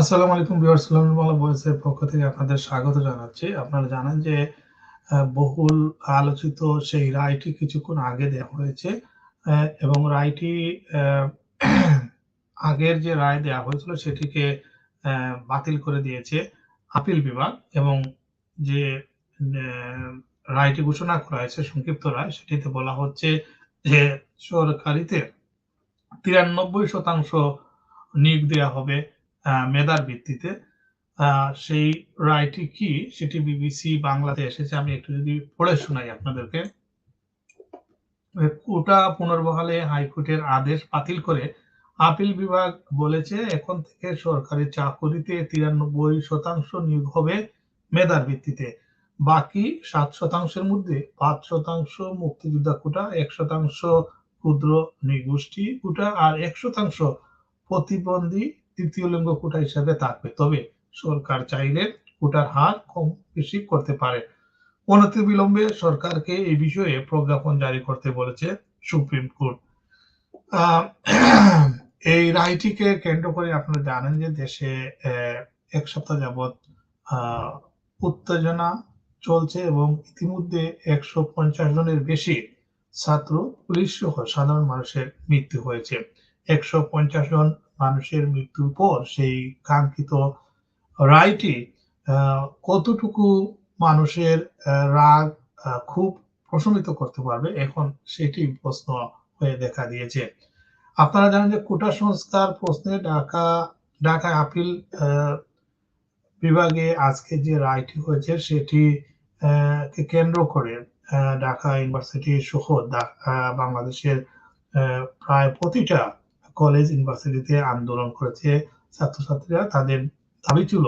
আসসালামু আলাইকুম ভিউয়ার্স সুলাইমান ভয়েসের পক্ষ থেকে আপনাদের স্বাগত জানাচ্ছি। আপনারা জানেন যে বহুল আলোচিত সেই রায়টি কিছুক্ষণ আগে দেওয়া হয়েছে এবং রায়টি আগের যে রায় দেওয়া হয়েছিল সেটিকে বাতিল করে দিয়েছে আপিল বিভাগ এবং যে রায়টি ঘোষণা করা হয়েছে, সংক্ষিপ্ত রায়, সেটিতে বলা হচ্ছে যে, সরকারিতে তিরানব্বই শতাংশ নিয়োগ দেওয়া হবে মেধার ভিত্তিতে। সেই রায়টি কি? সেটি বিবিসি বাংলাতে এসেছে। আমি একটু যদি পড়ে শোনাই আপনাদেরকে। কোটা পুনর্বহালে হাইকোর্টের আদেশ বাতিল করে আপিল বিভাগ বলেছে, এখন থেকে সরকারি চাকরিতে তিরানব্বই শতাংশ নিয়োগ হবে মেধার ভিত্তিতে। বাকি সাত শতাংশের মধ্যে পাঁচ শতাংশ মুক্তিযোদ্ধা কোটা, এক শতাংশ ক্ষুদ্র নৃগোষ্ঠী কোটা আর এক শতাংশ প্রতিবন্ধী তৃতীয় লিঙ্গ কোটা হিসাবে থাকবে। তবে সরকার চাইলে কোটার হার কম বেশি করতে পারে। অনতি বিলম্বে সরকারকে এই বিষয়ে প্রজ্ঞাপন জারি করতে বলেছে সুপ্রিম কোর্ট। এই রায়টিকে কেন্দ্র করে আপনারা জানেন যে দেশে এক সপ্তাহ যাবৎ উত্তেজনা চলছে এবং ইতিমধ্যে একশো পঞ্চাশ জনের বেশি ছাত্র পুলিশ সহ সাধারণ মানুষের মৃত্যু হয়েছে। একশো পঞ্চাশ জন মানুষের মৃত্যুর পর সেই কাঙ্ক্ষিত রায়টি কতটুকু মানুষের রাগ খুব প্রশমিত করতে পারবে, এখন সেটি প্রশ্ন হয়ে দেখা দিয়েছে। আপনারা জানেন যে কোটা সংস্কার প্রশ্নে ঢাকা ঢাকা আপিল বিভাগে আজকে যে রায়টি হয়েছে সেটি কেন্দ্র করে ঢাকা ইউনিভার্সিটি সহ বাংলাদেশের প্রায় প্রতিটা কলেজ, ইউনিভার্সিটিতে আন্দোলন করেছে ছাত্রছাত্রীরা। তাদের দাবি ছিল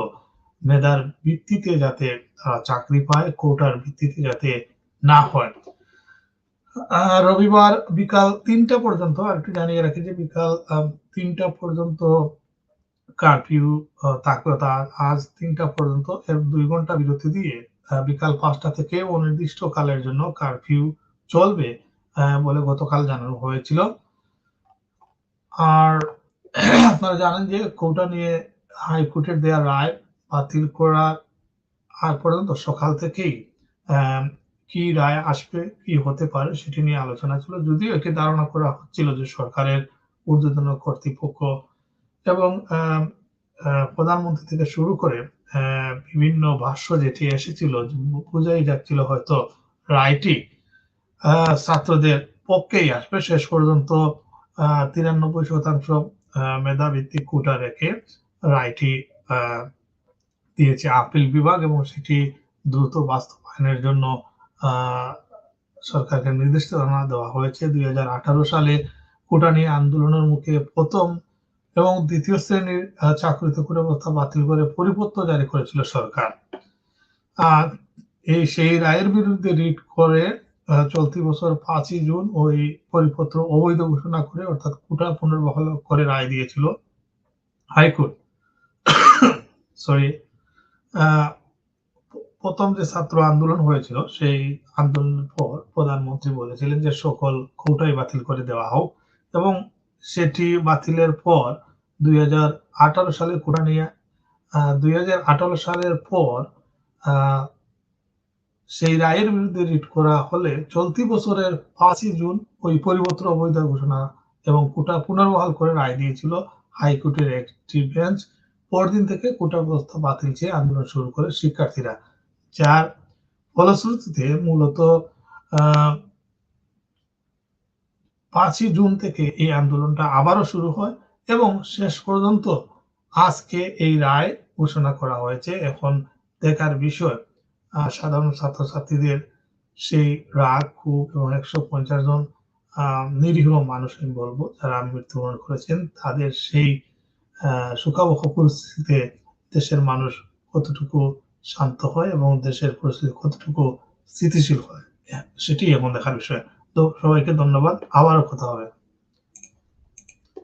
মেধার ভিত্তিতে যাতে চাকরি পায়, কোটার ভিত্তিতে যাতে না হয়। রবিবার বিকাল তিনটা পর্যন্ত আর একটু জানিয়ে রাখি যে বিকাল তিনটা পর্যন্ত কারফিউ থাকবে তা আজ তিনটা পর্যন্ত দুই ঘণ্টা বিরতি দিয়ে বিকাল পাঁচটা থেকে অনির্দিষ্ট কালের জন্য কারফিউ চলবে বলে গতকাল জানানো হয়েছিল। আর আপনারা জানেন যে কোটা নিয়ে হাইকোর্টের দেওয়া রায় বাতিল করা আর পর্যন্ত সকাল থেকেই কি রায় আসবে, কি হতে পারে সেটি নিয়ে আলোচনা ছিল। যদিও এটি ধারণা করা হচ্ছিল যে সরকারের ঊর্ধ্বতন কর্তৃপক্ষ এবং প্রধানমন্ত্রী থেকে শুরু করে বিভিন্ন ভাষ্য যেটি এসেছিল বোঝাই যাচ্ছিল হয়তো রায়টি ছাত্রদের পক্ষেই আসবে। শেষ পর্যন্ত তিরানব্বই শতাংশ মেধাভিত্তিক কোটা রেখে রায়টি দিয়েছে আপিল বিভাগ এবং সেটি দ্রুত বাস্তবায়নের জন্য সরকারকে নির্দেশনা দেওয়া হয়েছে। দুই হাজার আঠারো সালে কোটা নিয়ে আন্দোলনের মুখে প্রথম এবং দ্বিতীয় শ্রেণির চাকরিতে করে ব্যবস্থা বাতিল করে পরিপত্র জারি করেছিল সরকার। আর এই সেই রায়ের বিরুদ্ধে রিট করে চলতি বছর পাঁচই জুন ওই পরিপত্র অবৈধ ঘোষণা করে, অর্থাৎ কোটা পুনর্বহাল করে রায় দিয়েছিল হাইকোর্ট। সরি প্রথম যে ছাত্র আন্দোলন হয়েছিল, সেই আন্দোলনের পর প্রধানমন্ত্রী বলেছিলেন যে সকল কোটাই বাতিল করে দেওয়া হোক এবং সেটি বাতিলের পর দুই হাজার আঠারো সালে কোটা নিয়ে দুই হাজার আঠারো সালের পর সেই রায়ের বিরুদ্ধে রিট করা হলে চলতি বছরের পাঁচই জুন ওই পরিবর্তন অবৈধ ঘোষণা এবং কোটা পুনর্বহাল করে রায় দিয়েছিল হাইকোর্টের একটি বেঞ্চ। পরদিন থেকে কোটা ব্যবস্থা বাতিল চেয়ে আন্দোলন শুরু করে শিক্ষার্থীরা। যার ফলশ্রুতিতে মূলত পাঁচই জুন থেকে এই আন্দোলনটা আবারও শুরু হয় এবং শেষ পর্যন্ত আজকে এই রায় ঘোষণা করা হয়েছে। এখন দেখার বিষয় সাধারণ ছাত্রছাত্রীদের সেই রাগ ক্ষোভ এবং একশো পঞ্চাশ জন নিরীহ মানুষ আমি বলব যারা মৃত্যুবরণ করেছেন, তাদের সেই সুখাবহ পরিস্থিতিতে দেশের মানুষ কতটুকু শান্ত হয় এবং দেশের পরিস্থিতি কতটুকু স্থিতিশীল হয়। সেটি এখন দেখার বিষয়। তো সবাইকে ধন্যবাদ। আবারও কথা হবে।